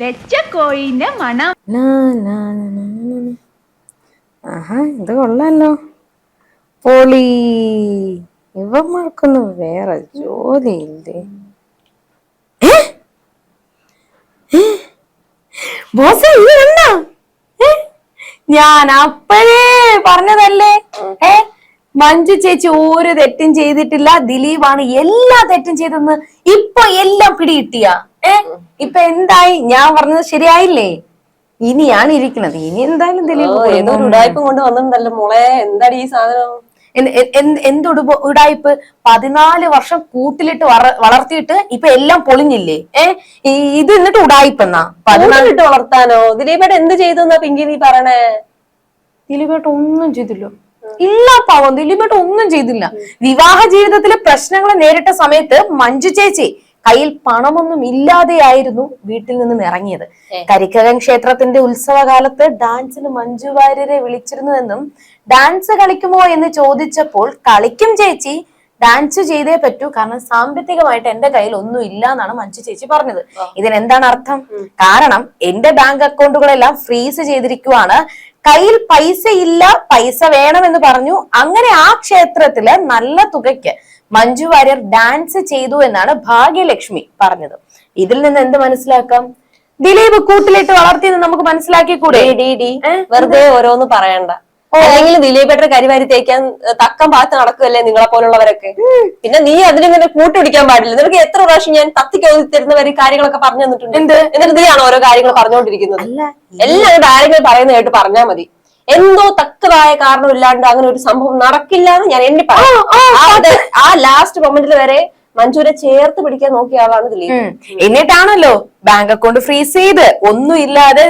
വെച്ച കോഴിന്റെ മണം. ആഹാ ഇത് കൊള്ളാലോ. പൊളി. ഇവന്മാർക്കൊന്നും വേറെ ജോലിയില്ലേ? ബോസേ ഞാൻ അപ്പഴേ പറഞ്ഞതല്ലേ? ഏ? മഞ്ജു ചേച്ചി ഒരു തെറ്റും ചെയ്തിട്ടില്ല. ദിലീപാണ് എല്ലാ തെറ്റും ചെയ്തെന്ന് ഇപ്പൊ എല്ലാം പിടികിട്ടിയ? ഏ ഇപ്പൊ എന്തായി? ഞാൻ പറഞ്ഞത് ശരിയായില്ലേ? ഇനിയാണ് ഇരിക്കുന്നത്. ഇനി എന്തായാലും ദിലീപ് ഉടായ്പ കൊണ്ട് വന്നിട്ടുണ്ടല്ലോ മോളെ. എന്താടി ഈ സാധനം? എന്ത് ഉടായിപ്പ് പതിനാല് വർഷം കൂട്ടിലിട്ട് വള- വളർത്തിയിട്ട് ഇപ്പൊ എല്ലാം പൊളിഞ്ഞില്ലേ? ഏ ഇത് എന്നിട്ട് ഉടായിപ്പെന്നാ എന്നാ? പതിനാലിട്ട് വളർത്താനോ? ദിലീപേട്ട എന്ത് ചെയ്തു എന്നാ പിങ്കി നീ പറയണേ? ദിലീപേട്ട ഒന്നും ചെയ്തില്ല. ഇല്ല പാവം. ദിലീപേട്ട ഒന്നും ചെയ്തില്ല. വിവാഹ ജീവിതത്തിലെ പ്രശ്നങ്ങൾ നേരിട്ട സമയത്ത് മഞ്ജു ചേച്ചി കയ്യിൽ പണമൊന്നും ഇല്ലാതെയായിരുന്നു വീട്ടിൽ നിന്നും ഇറങ്ങിയത്. കരിക്കകം ക്ഷേത്രത്തിന്റെ ഉത്സവകാലത്ത് ഡാൻസിന് മഞ്ജു വാര്യരെ വിളിച്ചിരുന്നുവെന്നും ഡാൻസ് കളിക്കുമോ എന്ന് ചോദിച്ചപ്പോൾ കളിക്കും ചേച്ചി ഡാൻസ് ചെയ്തേ പറ്റൂ. കാരണം സാമ്പത്തികമായിട്ട് എന്റെ കയ്യിൽ ഒന്നും ഇല്ല എന്നാണ് മഞ്ജു ചേച്ചി പറഞ്ഞത്. ഇതിനെന്താണ് അർത്ഥം? കാരണം എന്റെ ബാങ്ക് അക്കൗണ്ടുകളെല്ലാം ഫ്രീസ് ചെയ്തിരിക്കുവാണ്. കയ്യിൽ പൈസ ഇല്ല പൈസ വേണമെന്ന് പറഞ്ഞു. അങ്ങനെ ആ ക്ഷേത്രത്തിൽ നല്ല തുകയ്ക്ക് മഞ്ജു വാര്യർ ഡാൻസ് ചെയ്തു എന്നാണ് ഭാഗ്യലക്ഷ്മി പറഞ്ഞത്. ഇതിൽ നിന്ന് എന്ത് മനസ്സിലാക്കാം? ദിലീപ് കൂട്ടിലിട്ട് വളർത്തിയെന്ന് നമുക്ക് മനസ്സിലാക്കി കൂടെ. വെറുതെ ഓരോന്ന് പറയണ്ട. അല്ലെങ്കിൽ ദിലീപേട്ട കരിവാരി തേക്കാൻ തക്കം പാത്ത് നടക്കുമല്ലേ നിങ്ങളെ പോലുള്ളവരൊക്കെ? പിന്നെ നീ അതിനെ അതിനിങ്ങനെ കൂട്ടുപിടിക്കാൻ പാടില്ല. നിനക്ക് എത്ര പ്രാവശ്യം ഞാൻ തത്തി ഒതുക്കി തരുന്നവര് കാര്യങ്ങളൊക്കെ പറഞ്ഞു തന്നിട്ടുണ്ട്? എന്നിട്ട് നീയാണ് ഓരോ കാര്യങ്ങൾ പറഞ്ഞുകൊണ്ടിരിക്കുന്നത്? എല്ലാം അങ്ങോട്ട് ആരെങ്കിലും പറയുന്ന കേട്ട് പറഞ്ഞാ മതി. എന്തോ തക്കതായ കാരണമില്ലാണ്ട് അങ്ങനെ ഒരു സംഭവം നടക്കില്ല എന്ന് ഞാൻ എണ്ണി പറഞ്ഞു ആ ലാസ്റ്റ് മൊമെന്റിൽ വരെ മഞ്ജുരെ ചേർത്ത് പിടിക്കാൻ നോക്കിയ ആളാണ് ദിലീപ്. എന്നിട്ടാണല്ലോ ബാങ്ക് അക്കൗണ്ട് ഫ്രീസ് ചെയ്ത്. ഒന്നും ഇല്ലാതെ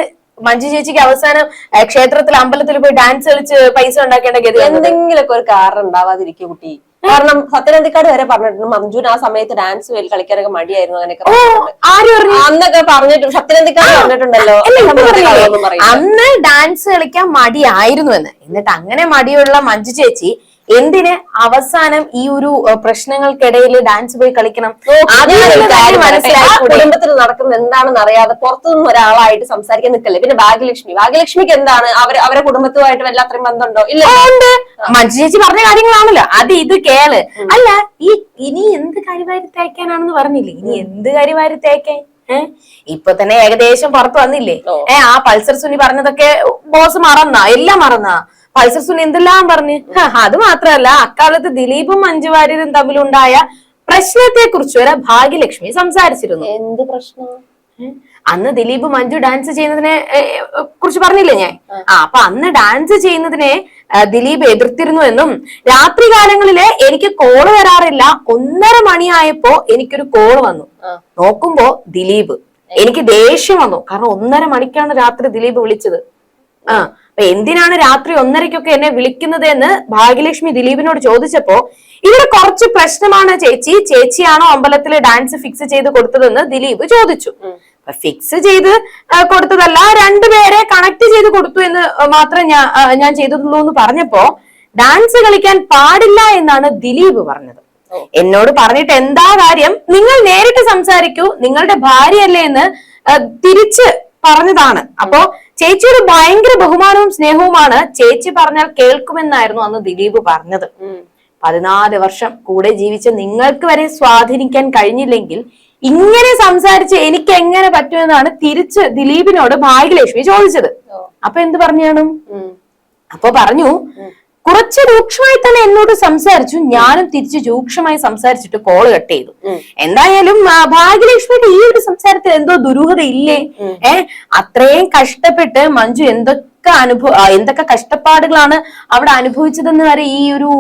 മഞ്ജു ചേച്ചിക്ക് അവസാനം ക്ഷേത്രത്തിൽ അമ്പലത്തിൽ പോയി ഡാൻസ് കളിച്ച് പൈസ ഉണ്ടാക്കേണ്ട ഗതി എന്തെങ്കിലുമൊക്കെ ഒരു കാരണം ഉണ്ടാവാതിരിക്കും കുട്ടി. കാരണം സത്യനന്ദിക്കാട് വരെ പറഞ്ഞിട്ടുണ്ട്. മഞ്ജുൻ ആ സമയത്ത് ഡാൻസ് കളിക്കാനൊക്കെ മടിയായിരുന്നു അങ്ങനെയൊക്കെ അന്നൊക്കെ പറഞ്ഞിട്ട് സത്യനന്ദിക്കാട് പറഞ്ഞിട്ടുണ്ടല്ലോ. അന്ന് ഡാൻസ് കളിക്കാൻ മടിയായിരുന്നു എന്ന് എന്നിട്ട് അങ്ങനെ മടിയുള്ള മഞ്ജു ചേച്ചി എന്തിന് അവസാനം ഈ ഒരു പ്രശ്നങ്ങൾക്കിടയിൽ ഡാൻസ് പോയി കളിക്കണം? കുടുംബത്തിൽ നടക്കുന്നത് എന്താണെന്ന് അറിയാതെ പുറത്തുനിന്ന് ഒരാളായിട്ട് സംസാരിക്കാൻ നിൽക്കല്ലേ? പിന്നെ ഭാഗ്യലക്ഷ്മി. ഭാഗ്യലക്ഷ്മിക്ക് എന്താണ്? അവർ അവരെ കുടുംബത്തുമായിട്ട് വല്ലാത്രയും ബന്ധമുണ്ടോ? ഇല്ല. മഞ്ജു ചേച്ചി പറഞ്ഞ കാര്യങ്ങളാണല്ലോ. അത് ഇത് കേൾ. അല്ല ഈ ഇനി എന്ത് കരിവാരി തേക്കാനാണെന്ന് പറഞ്ഞില്ലേ? ഇനി എന്ത് കരിവാരി തേക്കാൻ ഏഹ് ഇപ്പൊ തന്നെ ഏകദേശം പുറത്ത് വന്നില്ലേ? ഏഹ് ഏ ആ പൾസർ സുനി പറഞ്ഞതൊക്കെ ബോസ് മറന്നാ? എല്ലാം മറന്നാ? പൾസർ സുനി എന്തെല്ലാം പറഞ്ഞ് അത് മാത്രല്ല അക്കാലത്ത് ദിലീപും മഞ്ജു വാര്യരും തമ്മിലുണ്ടായ പ്രശ്നത്തെ കുറിച്ച് വരെ ഭാഗ്യലക്ഷ്മി സംസാരിച്ചിരുന്നു. എന്ത് പ്രശ്നം? അന്ന് ദിലീപ് മഞ്ജു ഡാൻസ് ചെയ്യുന്നതിനെ കുറിച്ച് പറഞ്ഞില്ലേ ഞാൻ? ആ. അപ്പൊ അന്ന് ഡാൻസ് ചെയ്യുന്നതിനെ ദിലീപ് എതിർത്തിരുന്നു എന്നും രാത്രി കാലങ്ങളിൽ എനിക്ക് കോൾ വരാറില്ല ഒന്നര മണിയായപ്പോ എനിക്കൊരു കോൾ വന്നു. നോക്കുമ്പോ ദിലീപ്. എനിക്ക് ദേഷ്യം വന്നു. കാരണം ഒന്നര മണിക്കാണ് രാത്രി ദിലീപ് വിളിച്ചത്. ആ. അപ്പൊ എന്തിനാണ് രാത്രി ഒന്നരയ്ക്കൊക്കെ എന്നെ വിളിക്കുന്നത് എന്ന് ഭാഗ്യലക്ഷ്മി ദിലീപിനോട് ചോദിച്ചപ്പോ ഇവിടെ കുറച്ച് പ്രശ്നമാണ് ചേച്ചി. ചേച്ചിയാണോ അമ്പലത്തിലെ ഡാൻസ് ഫിക്സ് ചെയ്ത് കൊടുത്തതെന്ന് ദിലീപ് ചോദിച്ചു. ഫിക്സ് ചെയ്ത് കൊടുത്തതല്ല രണ്ടുപേരെ കണക്ട് ചെയ്ത് കൊടുത്തു എന്ന് മാത്രം ഞാൻ ഞാൻ ചെയ്തിട്ടുള്ളൂ എന്ന് പറഞ്ഞപ്പോ ഡാൻസ് കളിക്കാൻ പാടില്ല എന്നാണ് ദിലീപ് പറഞ്ഞത്. എന്നോട് പറഞ്ഞിട്ട് എന്താ കാര്യം? നിങ്ങൾ നേരിട്ട് സംസാരിക്കൂ. നിങ്ങളുടെ ഭാര്യയല്ലേ എന്ന് തിരിച്ച് പറഞ്ഞതാണ്. അപ്പോ ചേച്ചിയുടെ ഭയങ്കര ബഹുമാനവും സ്നേഹവുമാണ് ചേച്ചി പറഞ്ഞാൽ കേൾക്കുമെന്നായിരുന്നു അന്ന് ദിലീപ് പറഞ്ഞത്. പതിനാല് വർഷം കൂടെ ജീവിച്ച നിങ്ങൾക്ക് വരെ സ്വാധീനിക്കാൻ കഴിഞ്ഞില്ലെങ്കിൽ ഇങ്ങനെ സംസാരിച്ച് എനിക്ക് എങ്ങനെ പറ്റുമെന്നാണ് തിരിച്ച് ദിലീപിനോട് ഭാഗ്യലക്ഷ്മി ചോദിച്ചത്. അപ്പൊ എന്ത് പറഞ്ഞു. അപ്പൊ പറഞ്ഞു കുറച്ച് രൂക്ഷമായി തന്നെ എന്നോട് സംസാരിച്ചു. ഞാനും തിരിച്ച് രൂക്ഷമായി സംസാരിച്ചിട്ട് കോൾ കട്ട് ചെയ്തു. എന്തായാലും ഭാഗ്യലക്ഷ്മിയുടെ ഈ ഒരു സംസാരത്തിൽ എന്തോ ദുരൂഹത ഇല്ലേ? ഏ അത്രയും കഷ്ടപ്പെട്ട് മഞ്ജു എന്തൊക്കെ അനുഭവ എന്തൊക്കെ കഷ്ടപ്പാടുകളാണ് അവിടെ അനുഭവിച്ചതെന്ന് വരെ ഈ ഒരു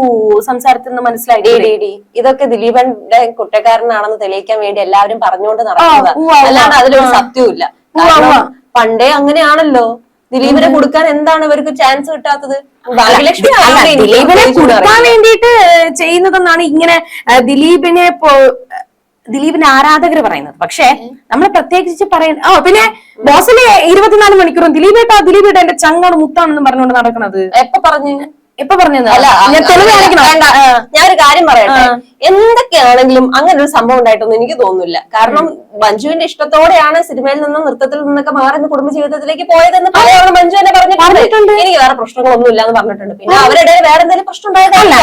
സംസാരത്തിൽ നിന്ന് മനസ്സിലായി. ഇതൊക്കെ ദിലീപന്റെ കുറ്റക്കാരനാണെന്ന് തെളിയിക്കാൻ വേണ്ടി എല്ലാവരും പറഞ്ഞുകൊണ്ട് നടക്കുന്നത്. ഉവ്വ, ഉവ്വ. അല്ലാണ്ട് അതിലൊരു സത്യവും ഇല്ല പണ്ടേ അങ്ങനെയാണല്ലോ. ദിലീപിനെ കൊടുക്കാൻ എന്താണ് ഇവർക്ക് ചാൻസ് കിട്ടാത്തത്? എനിക്ക് ദിലീപിനെ കൊടുക്കാൻ. വേണ്ടിയിട്ട് ചെയ്യുന്നതെന്നാണ് ഇങ്ങനെ ദിലീപിനെ ദിലീപിന്റെ ആരാധകർ പറയുന്നത്. പക്ഷേ നമ്മൾ പ്രത്യേകിച്ച് പറയുന്നത് ഓ പിന്നെ ബോസിലെ ഇരുപത്തിനാല് മണിക്കൂറും ദിലീപേട്ടാ ദിലീപേട്ട എന്റെ ചങ്ങാട് മുത്താണെന്ന് പറഞ്ഞുകൊണ്ട് നടക്കുന്നത് എപ്പൊ പറഞ്ഞു? എപ്പൊ പറഞ്ഞത്. ഞാനൊരു കാര്യം പറയട്ടെ. എന്തൊക്കെയാണെങ്കിലും അങ്ങനെ ഒരു സംഭവം ഉണ്ടായിട്ടൊന്നും എനിക്ക് തോന്നുന്നില്ല. കാരണം മഞ്ജുവിന്റെ ഇഷ്ടത്തോടെയാണ് സിനിമയിൽ നിന്നും നൃത്തത്തിൽ നിന്നൊക്കെ മാറി കുടുംബ ജീവിതത്തിലേക്ക് പോയതെന്ന് പലതവണ മഞ്ജു എന്നെ പറഞ്ഞിട്ടുണ്ട്. എനിക്ക് വേറെ പ്രശ്നങ്ങളൊന്നും ഇല്ല എന്ന് പറഞ്ഞിട്ടുണ്ട്. പിന്നെ അവരുടെ വേറെ എന്തെങ്കിലും പ്രശ്നം ഉണ്ടായതല്ല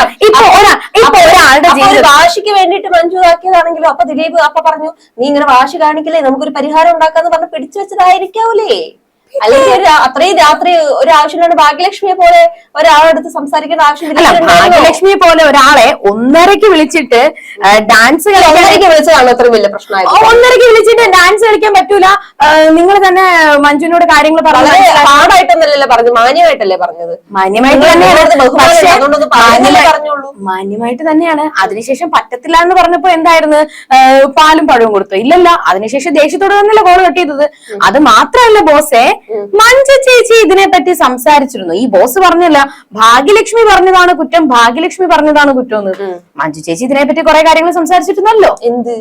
വാശിക്ക് വേണ്ടിയിട്ട് മഞ്ജു ആക്കിയതാണെങ്കിലും അപ്പൊ ദിലീപ് അപ്പൊ പറഞ്ഞു നീ ഇങ്ങനെ വാശി കാണിക്കില്ലേ നമുക്കൊരു പരിഹാരം ഉണ്ടാക്കാന്ന് പറഞ്ഞ് പിടിച്ചു വെച്ചതായിരിക്കാവൂലേ? അല്ലെങ്കിൽ അത്രയും രാത്രി ഒരു ആവശ്യമില്ലാണ്ട് ഭാഗ്യലക്ഷ്മിയെ പോലെ ഒരാളെടുത്ത് സംസാരിക്കേണ്ട ആവശ്യമില്ല. ഭാഗ്യലക്ഷ്മിയെ പോലെ ഒരാളെ ഒന്നരക്ക് വിളിച്ചിട്ട് ഡാൻസ് കളിക്കാൻ വിളിച്ചതാണ് അത്ര വലിയ പ്രശ്നമായിട്ട് ഒന്നരക്ക് വിളിച്ചിട്ട് ഡാൻസ് കളിക്കാൻ പറ്റൂല. നിങ്ങൾ തന്നെ മഞ്ജുവിനോട് കാര്യങ്ങൾ പറഞ്ഞത് പറഞ്ഞു ഹാർഡായിട്ടൊന്നല്ലല്ലോ പറഞ്ഞു മാന്യമായിട്ടല്ലേ പറഞ്ഞത്? മാന്യമായിട്ട് തന്നെയാണ്. മാന്യമായിട്ട് തന്നെയാണ്. അതിനുശേഷം പറ്റത്തില്ല എന്ന് പറഞ്ഞപ്പോ എന്തായിരുന്നു? പാലും പഴവും കൊടുത്തു. ഇല്ലല്ല അതിനുശേഷം ദേഷ്യത്തോടെ തന്നെയല്ല കോൾ കട്ട് ചെയ്തത്. അത് മാത്രമല്ല ബോസേ മഞ്ജു ചേച്ചി ഇതിനെ പറ്റി സംസാരിച്ചിരുന്നു. ഈ ബോസ് പറഞ്ഞല്ല ഭാഗ്യലക്ഷ്മി പറഞ്ഞതാണ് കുറ്റം ഭാഗ്യലക്ഷ്മി പറഞ്ഞതാണ് കുറ്റം എന്ന്. മഞ്ജു ചേച്ചി ഇതിനെ പറ്റി കുറെ കാര്യങ്ങൾ സംസാരിച്ചിട്ടുണ്ടല്ലോ എന്ത്?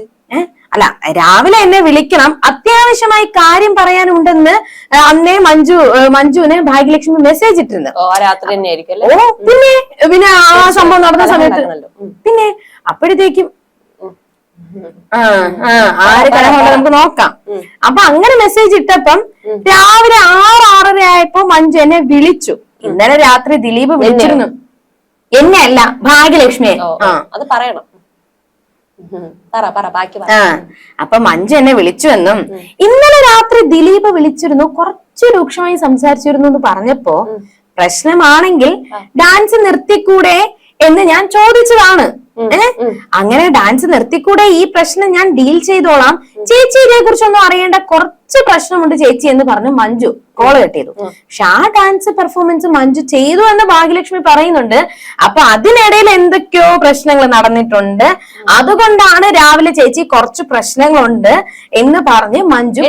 അല്ല രാവിലെ എന്നെ വിളിക്കണം. അത്യാവശ്യമായി കാര്യം പറയാനുണ്ടെന്ന് അന്നേ മഞ്ജു മഞ്ജുവിന് ഭാഗ്യലക്ഷ്മി മെസ്സേജ് ഇട്ടിരുന്നു. പിന്നെ പിന്നെ ആ സംഭവം നടന്ന സമയത്ത്. പിന്നെ അപ്പോഴത്തേക്കും കലഹമുണ്ട് നമുക്ക് നോക്കാം. അപ്പൊ അങ്ങനെ മെസ്സേജ് ഇട്ടപ്പം രാവിലെ ആറ് ആറര ആയപ്പോ മഞ്ജു എന്നെ വിളിച്ചു. ഇന്നലെ രാത്രി ദിലീപ് വിളിച്ചിരുന്നു. എന്നെ അല്ല ഭാഗ്യലക്ഷ്മിയെ അത് പറയണം. ആ. അപ്പൊ മഞ്ജു എന്നെ വിളിച്ചു എന്നും ഇന്നലെ രാത്രി ദിലീപ് വിളിച്ചിരുന്നു. കുറച്ച് രൂക്ഷമായി സംസാരിച്ചിരുന്നു എന്ന് പറഞ്ഞപ്പോ പ്രശ്നമാണെങ്കിൽ ഡാൻസ് നിർത്തിക്കൂടെ? എന്ന് ഞാൻ ചോദിച്ചതാണ്? അങ്ങനെ ഡാൻസ് നിർത്തിക്കൂടെ ഈ പ്രശ്നം ഞാൻ ഡീൽ ചെയ്തോളാം. ചേച്ചി ഇതിനെ കുറിച്ചൊന്നും അറിയേണ്ട കുറച്ച് പ്രശ്നമുണ്ട് ചേച്ചി എന്ന് പറഞ്ഞു മഞ്ജു കോൾ കട്ട് ചെയ്തു പക്ഷെ ആ ഡാൻസ് പെർഫോമൻസ് മഞ്ജു ചെയ്തു എന്ന് ഭാഗ്യലക്ഷ്മി പറയുന്നുണ്ട്. അപ്പൊ അതിനിടയിൽ എന്തൊക്കെയോ പ്രശ്നങ്ങൾ നടന്നിട്ടുണ്ട്. അതുകൊണ്ടാണ് രാവിലെ ചേച്ചി കുറച്ച് പ്രശ്നങ്ങളുണ്ട് എന്ന് പറഞ്ഞ് മഞ്ജു.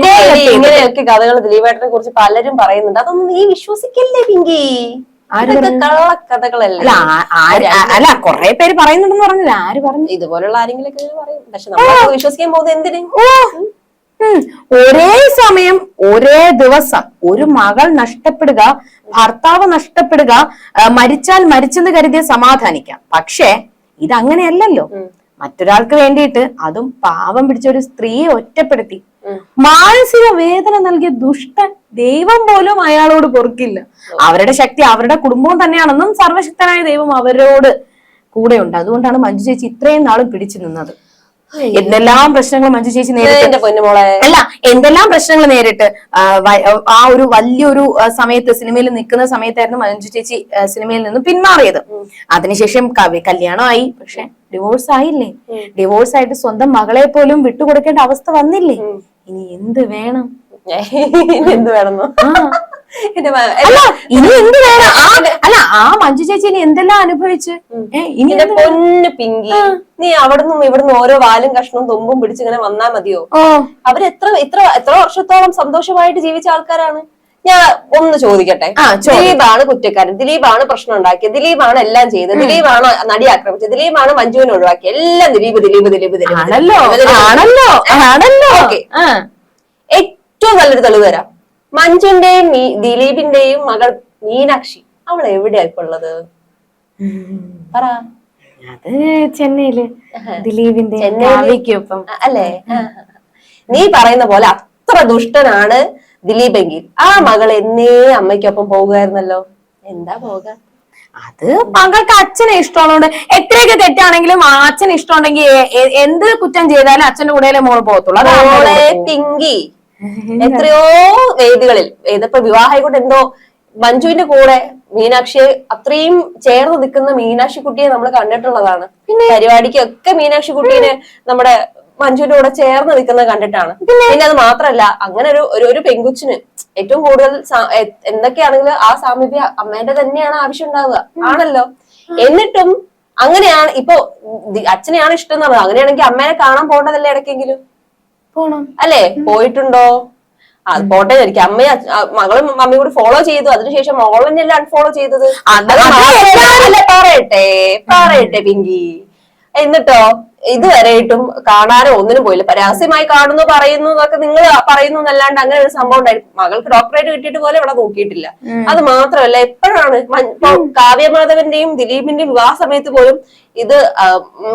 ഇങ്ങനെയൊക്കെ കഥകൾ ദിലീപേട്ടനെ കുറിച്ച് പലരും പറയുന്നുണ്ട്. അതൊന്നും നീ വിശ്വസിക്കല്ലേ പിങ്കി? കള്ളക്കഥകളല്ലേ? അല്ല കൊറേ പേര് പറയുന്നുണ്ടെന്ന് പറഞ്ഞില്ല? ആര് പറഞ്ഞു? ഇതുപോലുള്ള ആരെങ്കിലും പറയും. പക്ഷെ നമ്മൾ വിശ്വസിക്കാൻ പോകുന്നത് എന്തിന്? ഒരേ സമയം ഒരേ ദിവസം ഒരു മകൾ നഷ്ടപ്പെടുക ഭർത്താവ് നഷ്ടപ്പെടുക മരിച്ചാൽ മരിച്ചെന്ന് കരുതിയ സമാധാനിക്കാം. പക്ഷേ ഇതങ്ങനെയല്ലല്ലോ. മറ്റൊരാൾക്ക് വേണ്ടിയിട്ട് അതും പാവം പിടിച്ച ഒരു സ്ത്രീയെ ഒറ്റപ്പെടുത്തി. മാനസിക വേദന നൽകിയ ദുഷ്ടൻ ദൈവം പോലും അയാളോട് പൊറുക്കില്ല. അവരുടെ ശക്തി അവരുടെ കുടുംബവും തന്നെയാണെന്നും സർവശക്തനായ ദൈവം അവരോട് കൂടെയുണ്ട്. അതുകൊണ്ടാണ് മഞ്ജു ചേച്ചി ഇത്രയും നാളും പിടിച്ചു നിന്നത്. എന്തെല്ലാം പ്രശ്നങ്ങൾ മഞ്ജു ചേച്ചി നേരിട്ട് പൊന്നുമോളെ? അല്ല എന്തെല്ലാം പ്രശ്നങ്ങൾ നേരിട്ട് ആ, ഒരു വലിയൊരു സമയത്ത് സിനിമയിൽ നിൽക്കുന്ന സമയത്തായിരുന്നു മഞ്ജു ചേച്ചി സിനിമയിൽ നിന്ന് പിന്മാറിയത്. അതിനുശേഷം കവി കല്യാണമായി. പക്ഷെ ഡിവോഴ്സ് ആയില്ലേ ഡിവോഴ്സ് ആയിട്ട് സ്വന്തം മകളെ പോലും വിട്ടുകൊടുക്കേണ്ട അവസ്ഥ വന്നില്ലേ? ഇനി എന്ത് വേണം? എന്ത് വേണമെന്നോ? ഇനി എന്ത് വേണം? അല്ല ആ മഞ്ജു ചേച്ചി ഇനി എന്തെല്ലാം അനുഭവിച്ച്? ഇനി? പൊന്ന് പിങ്കി. നീ അവിടുന്നും ഇവിടുന്ന് ഓരോ വാലും കഷ്ണവും തുമ്പും പിടിച്ചിങ്ങനെ വന്നാ മതിയോ? ഓ. അവർ എത്ര എത്ര എത്ര വർഷത്തോളം സന്തോഷമായിട്ട് ജീവിച്ച ആൾക്കാരാണ്? ഞാൻ ഒന്ന് ചോദിക്കട്ടെ. ദിലീപാണ് കുറ്റക്കാരൻ. ദിലീപാണ് പ്രശ്നം ഉണ്ടാക്കിയത്. ദിലീപാണ് എല്ലാം ചെയ്തത്. ദിലീപാണ് നടി ആക്രമിച്ചത്. ദിലീപാണ് മഞ്ജുവിനെ ഒഴിവാക്കിയത്. എല്ലാം ദിലീപ് ദിലീപ് ദിലീപ് ദിലീപ്. ആണല്ലോ. ഓക്കേ. ഏറ്റവും നല്ലൊരു തെളിവ് തരാം. മഞ്ജുന്റെയും ദിലീപിന്റെയും മകൾ മീനാക്ഷി അവൾ എവിടെയാ ഇപ്പൊ ഉള്ളത്? പറ. അത് ചെന്നൈയിൽ. ദിലീപിന്റെ ചെന്നൈക്കൊപ്പം അല്ലേ? നീ പറയുന്ന പോലെ അത്ര ദുഷ്ടനാണ് ദിലീപെങ്കിൽ ആ മകൾ എന്നേ അമ്മയ്ക്കൊപ്പം പോകുമായിരുന്നല്ലോ. എന്താ പോക? അത് മകൾക്ക് അച്ഛനെ ഇഷ്ടമുള്ളതുകൊണ്ട് എത്രയൊക്കെ തെറ്റാണെങ്കിലും അച്ഛൻ അച്ഛന് ഇഷ്ടമുണ്ടെങ്കിൽ എന്ത് കുറ്റം ചെയ്താലും അച്ഛന്റെ കൂടെ മോൾ പോകത്തുള്ളൂ. തിങ്കി അമ്മയുടെ മോളെ പിങ്കി എത്രയോ വേദികളിൽ ഇതിപ്പോ വിവാഹമായിക്കൊണ്ട് എന്തോ മഞ്ജുവിന്റെ കൂടെ മീനാക്ഷിയെ അത്രയും ചേർന്ന് നിൽക്കുന്ന മീനാക്ഷി കുട്ടിയെ നമ്മൾ കണ്ടിട്ടുള്ളതാണ്. പിന്നെ പരിപാടിക്കൊക്കെ മീനാക്ഷി കുട്ടീനെ നമ്മുടെ മഞ്ജുവിന്റെ കൂടെ ചേർന്ന് നിൽക്കുന്നത് കണ്ടിട്ടാണ്. പിന്നെ അത് മാത്രല്ല അങ്ങനെ ഒരു- ഒരു പെങ്കുച്ചിന് ഏറ്റവും കൂടുതൽ എന്തൊക്കെയാണെങ്കിലും ആ സാമീപ്യ അമ്മേന്റെ തന്നെയാണ് ആവശ്യം ഉണ്ടാവുക. ആണല്ലോ? എന്നിട്ടും അങ്ങനെയാണ് ഇപ്പൊ അച്ഛനെയാണ് ഇഷ്ടം എന്ന് പറഞ്ഞത്. അങ്ങനെയാണെങ്കിൽ അമ്മേനെ കാണാൻ പോകേണ്ടതല്ലേ ഇടയ്ക്കെങ്കിലും? പോണം. അല്ലേ? പോയിട്ടുണ്ടോ? അത് പോട്ടെ എനിക്ക് അമ്മയെ മകളും മമ്മിയും കൂടി ഫോളോ ചെയ്തു. അതിനുശേഷം മോൾ തന്നെയല്ലേ അൺഫോളോ ചെയ്തത്? പറയട്ടെ പറയട്ടെ പിങ്കി. എന്നിട്ടോ ഇതുവരെയായിട്ടും കാണാനോ ഒന്നിനും പോയില്ല. പരാസ്യമായി കാണുന്നു പറയുന്നു എന്നൊക്കെ നിങ്ങൾ പറയുന്നു എന്നല്ലാണ്ട് അങ്ങനെ ഒരു സംഭവം ഉണ്ടായിരുന്നു മകൾക്ക് ഡോക്ടറേറ്റ് കിട്ടിയിട്ട് പോലെ ഇവിടെ നോക്കിയിട്ടില്ല. അത് മാത്രമല്ല എപ്പോഴാണ് കാവ്യമാധവന്റെയും ദിലീപിന്റെയും വിവാഹ സമയത്ത് പോലും ഇത്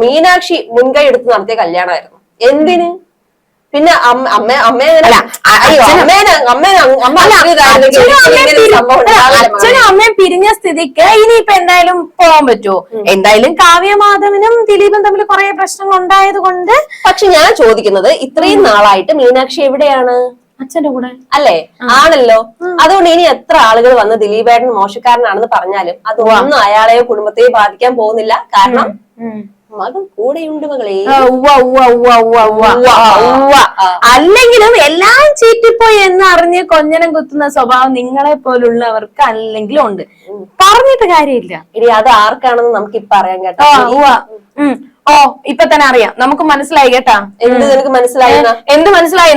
മീനാക്ഷി മുൻകൈ എടുത്ത് നടത്തിയ കല്യാണമായിരുന്നു. എന്തിന്? പിന്നെ അമ്മ അമ്മേനെ. അച്ഛനും അമ്മയും പിരിഞ്ഞ സ്ഥിതിക്ക് ഇനിയിപ്പൊ എന്തായാലും പോകാൻ പറ്റുമോ? എന്തായാലും കാവ്യമാധവനും ദിലീപും തമ്മിൽ കുറെ പ്രശ്നങ്ങൾ ഉണ്ടായത് കൊണ്ട് പക്ഷെ ഞാൻ ചോദിക്കുന്നത് ഇത്രയും നാളായിട്ട് മീനാക്ഷി എവിടെയാണ്? അച്ഛന്റെ കൂടെ. അല്ലേ? ആണല്ലോ. അതുകൊണ്ട് ഇനി എത്ര ആളുകൾ വന്ന് ദിലീപേട്ടൻ മോശക്കാരനാണെന്ന് പറഞ്ഞാലും അത് ഒന്നും അയാളെയോ കുടുംബത്തെയോ ബാധിക്കാൻ പോകുന്നില്ല. കാരണം മകൻ കൂടെയുണ്ട് മകളെ. അല്ലെങ്കിലും എല്ലാം ചീറ്റിപ്പോയി എന്ന് അറിഞ്ഞ് കൊഞ്ഞനം കുത്തുന്ന സ്വഭാവം നിങ്ങളെ പോലുള്ളവർക്ക് അല്ലെങ്കിലും ഉണ്ട് പറഞ്ഞിട്ട് കാര്യമില്ല ഇനി അത് ആർക്കാണെന്ന് നമുക്ക് ഇപ്പൊ അറിയാൻ കേട്ടോ. ഓ ഇപ്പൊ തന്നെ അറിയാം നമുക്ക് മനസ്സിലായി കേട്ടാ എന്ത് നിനക്ക് മനസ്സിലായി എന്ത് മനസ്സിലായി?